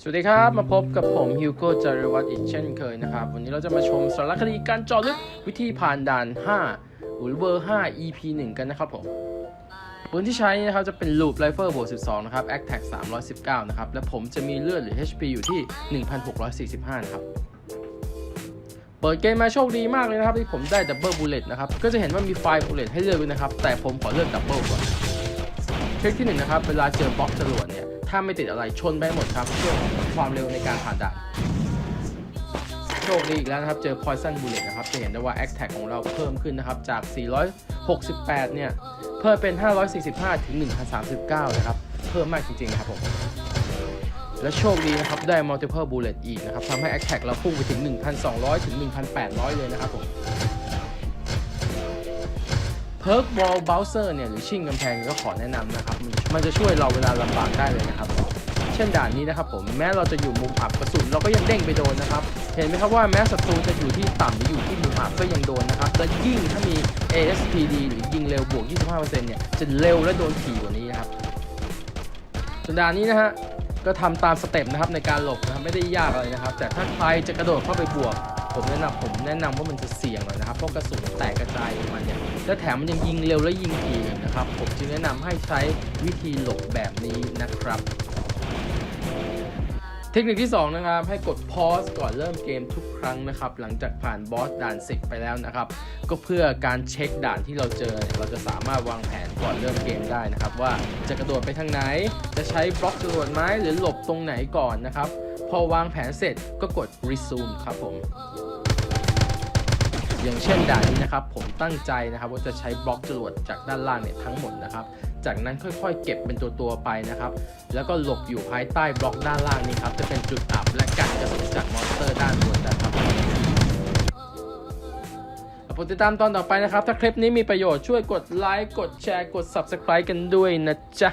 สวัสดีครับ มาพบกับผมฮิวโก้จารวัตรอีกเช่นเคยนะครับ วันนี้เราจะมาชมสารคดีการเจาะลึกวิธีผ่านด่าน 5 หรือเบอร์ 5 EP 1 กันนะครับผมปืนที่ใช้นะครับจะเป็นลูปไรเฟิลบวก12 นะครับ a c t a c 319 นะครับ และผมจะมีเลือดหรือ HP อยู่ที่ 1645 นะครับ เปิดเกมมาโชคดีมากเลยนะครับ ที่ผมได้ดับเบิลบูเลตนะครับ ก็จะเห็นว่ามีไฟบูเลตให้เลือกด้วยนะครับ แต่ผมขอเลือกดับเบิลก่อนเทริคที่หนึ่งนะครับเวลาเจอบล็อกจรวดเนี่ย ถ้าไม่ติดอะไรชนไปหมดครับเพื่อความเร็วในการผ่านด่านโชคดีอีกแล้วนะครับ เจอ Poison Bullet นะครับ จะเห็นได้ว่า a t t a c ของเราเพิ่มขึ้นนะครับ จาก 468 เนี่ย เพิ่มเป็น 545 ถึง 1039 นะครับ เพิ่มมากจริง ๆ ครับผม และโชคดีนะครับ ได้ Multiple Bullet อีกนะครับทำให้ a t t a c เราพุ่งไปถึง 1,200 ถึง 1,800 เลยนะครับผม เพิร์กวอลเบลเซอร์เนี่ยหรือชิงกำแพงก็ขอแนะนำนะครับมันมันจะช่วยเราเวลาลำบากได้เลยนะครับ เช่นด่านนี้นะครับผมแม้เราจะอยู่มุมอับกระสุนเราก็ยังเด้งไปโดนนะครับ เห็นไหมครับว่าแม้ศัตรูจะอยู่ที่ต่ำหรืออยู่ที่มุมอับก็ยังโดนนะครับ และยิ่งถ้ามี ASPD หรือยิงเร็วบวก 25%เนี่ยจะเร็วและโดนถี่กว่านี้นะครับส่วนด่านนี้นะฮะก็ทำตามสเต็ปนะครับในการหลบนะครับไม่ได้ยากอะไรนะครับ แต่ถ้าใครจะกระโดดเข้าไปบวก ผมแนะนำผมแนะนำว่ามันจะเสี่ยงหน่อยนะครับเพราะกระสุนแตกกระจายของมันเนี่ยและแถมมันยังยิงเร็วและยิงถี่อีกนะครับผมจึงแนะนำให้ใช้วิธีหลบแบบนี้นะครับเทคนิคที่ 2 นะครับ ให้กด pause ก่อนเริ่มเกมทุกครั้งนะครับ หลังจากผ่านบอสด่าน 10 ไปแล้วนะครับ ก็เพื่อการเช็คด่านที่เราเจอเนี่ยเราจะสามารถวางแผนก่อนเริ่มเกมได้นะครับ ว่าจะกระโดดไปทางไหน จะใช้บล็อกจรวดไหมหรือหลบตรงไหนก่อนนะครับ พอวางแผนเสร็จก็กด resume ครับผม อย่างเช่นด่านนี้นะครับ ผมตั้งใจนะครับว่าจะใช้บล็อกจรวดจากด้านล่างเนี่ยทั้งหมดนะครับ จากนั้นค่อยๆ เก็บเป็นตัวตัวๆไปนะครับ แล้วก็หลบอยู่ภายใต้บล็อกด้านล่างนี้ครับ จะเป็นจุดอับและกันกระสุนจากมอนสเตอร์ด้านบนนะครับโปรดติดตามตอนต่อไปนะครับ ถ้าคลิปนี้มีประโยชน์ช่วยกดไลค์ กดแชร์ กด Subscribe กันด้วยนะจ๊ะ